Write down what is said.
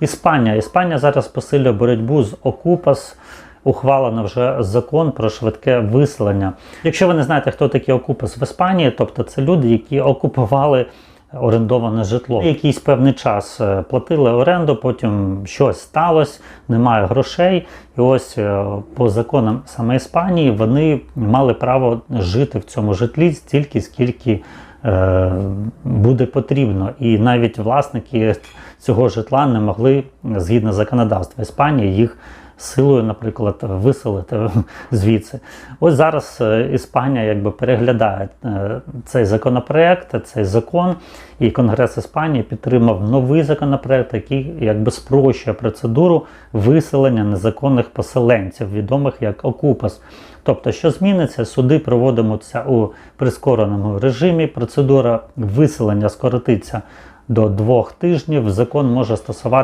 Іспанія. Іспанія зараз посилює боротьбу з Окупас. Ухвалено вже закон про швидке виселення. Якщо ви не знаєте, хто такі Окупас в Іспанії, тобто це люди, які окупували орендоване житло. Якийсь певний час е, платили оренду, потім щось сталося, немає грошей. І ось е, по законам саме Іспанії вони мали право жити в цьому житлі стільки, скільки буде потрібно. І навіть власники цього житла не могли згідно законодавства Іспанії їх силою, наприклад, виселити звідси. Ось зараз е, Іспанія якби переглядає е, цей законопроект, цей закон, і Конгрес Іспанії підтримав новий законопроект, який якби спрощує процедуру виселення незаконних поселенців, відомих як Окупас. Тобто, що зміниться, суди проводимуться у прискореному режимі. Процедура виселення скоротиться до двох тижнів. Закон може стосувати.